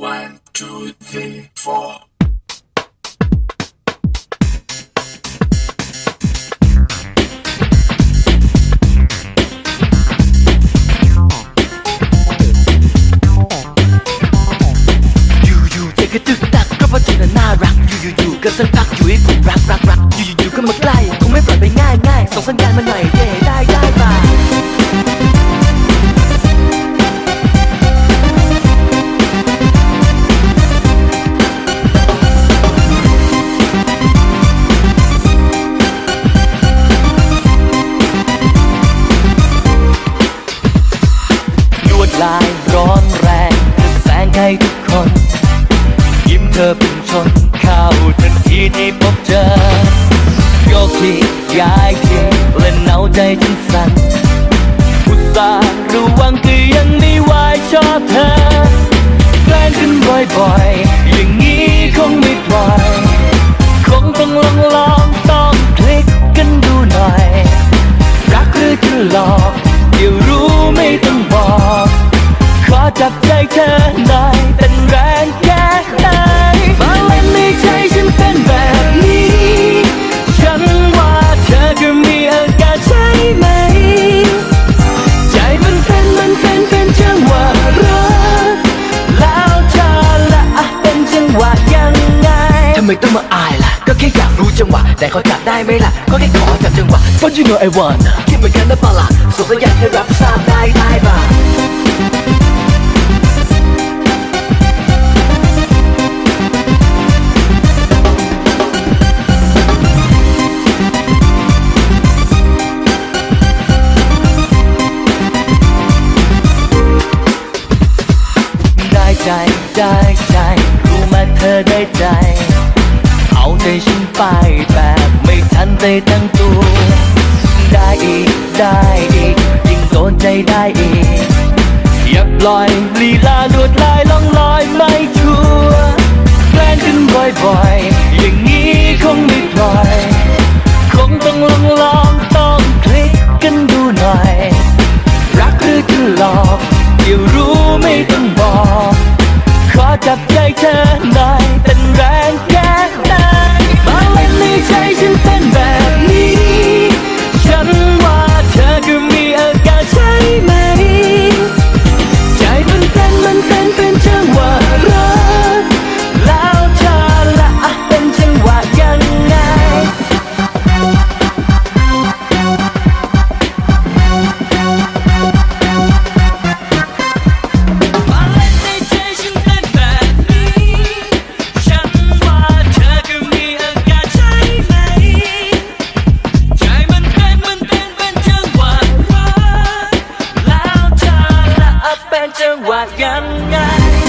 One, two, three, four. "อยู่อยู่ๆใจก็ตึกตักก็เพราะเธอน่ะน่ารักอยู่อยู่อยู่ๆก็สักพั จะแสงให้ทุกคน ยิ้มเธอเป็นชนเข้าทันทีที่พบเจอโยกทีย้ายทีเล่นเอาใจจนสั่นอุตส่าห์ระวังก็ยังไม่ไหวชอบเธอแกล้งกันบ่อยๆอย่างนี้คงไม่ปล่อย คงต้องลองลอง ใจเธอหน่อยเป็นแรงแค่ไหนมาเล่นในใจฉันเป็นแบบนี้ ฉันว่าเธอก็มีอาการใช่ไหม ใจมันเป็นมันเป็นเป็นจังหวะรักแล้วเธอละเป็นจังหวะยังไงทำไมต้องมาอายล่ะ ก็แค่อยากรู้จังหวะ แต่เขาจับได้ไหมล่ะ ก็แค่ขอจับจังหวะ But you know I wanna คิดเหมือนกันนะเปล่าล่ะสงสัญญาณให้รับทราบได้ได้ป่ะ ใจได้ใจรู้มาเธอได้ใจ เอาใจฉันไปแบบไม่ทันได้ตั้งตัว ได้อีกได้อีกยิ่งโดนใจได้อีก อย่าปล่อยลีลาลวดลายล่องลอยไม่ชัวร์แกล้งกันบ่อยๆ อย่างนี้คงไม่ปล่อย วเธอละอ่ะเป็นจังหวะยังไง